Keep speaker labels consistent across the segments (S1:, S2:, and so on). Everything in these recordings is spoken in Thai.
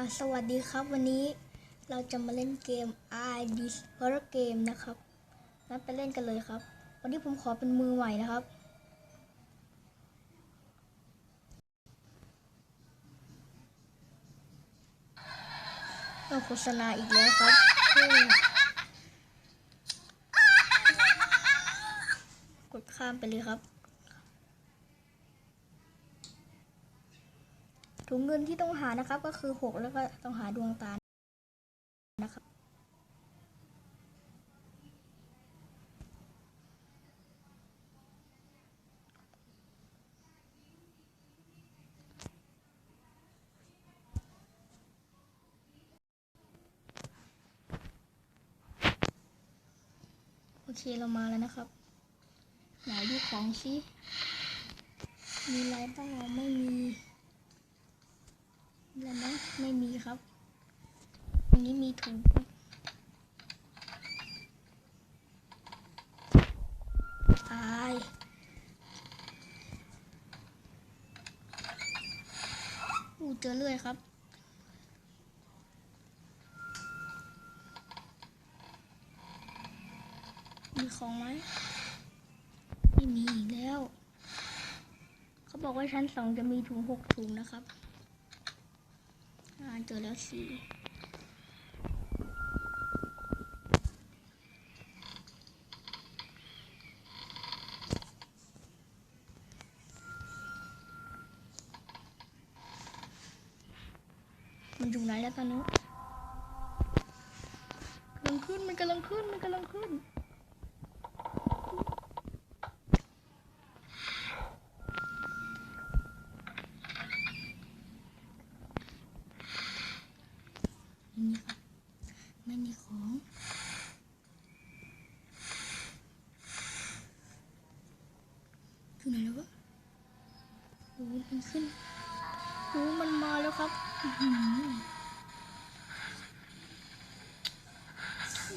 S1: อะสวัสดีครับวันนี้เราจะมาเล่นเกม I d Horror Game นะครับงั้นไปเล่นกันเลยครับ วันนี้ผมขอเป็นมือใหม่นะครับต้องโฆษณาอีกแล้วครับกดข้ามไปเลยครับ ถุงเงินที่ต้องหานะครับก็คือ 6 แล้วก็ต้องหาดวงตานะครับโอเค เรามาแล้วนะครับ ไหนดูของสิมีอะไรบ้างไม่มี มีอะไรไหมไม่มีครับอันนี้มีถุงตายอู้เจอเลื่อยครับมีของไหมไม่มีอีกแล้ว เขาบอกว่าชั้นสองจะมีถุงหกถุงนะครับ เจอแล้วสีมันอยู่ไหนแล้วตอนนี้กำลังขึ้น มันกำลังขึ้น มันกำลังขึ้น ไม่มีครับ ไม่มีของอยู่ไหนแล้ววะโอ้มันขึ้นโอ้มันมาแล้วครับอื้อหือ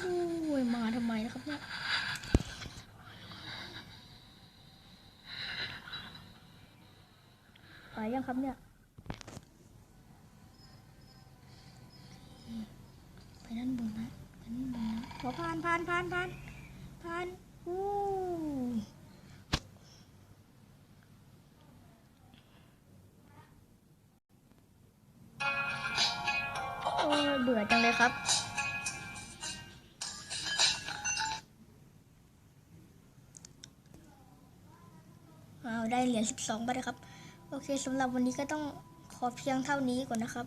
S1: โอ้ยมาทำไมนะครับเนี่ยไปยังครับเนี่ย ด้านบนนะไปด้านบนนะขอผ่านผ่านผ่านผ่านผ่านอู้โอ้เบื่อจังเลยครับเอาได้เหรียญ12บาทครับ โอเคสำหรับวันนี้ก็ต้องขอเพียงเท่านี้ก่อนนะครับ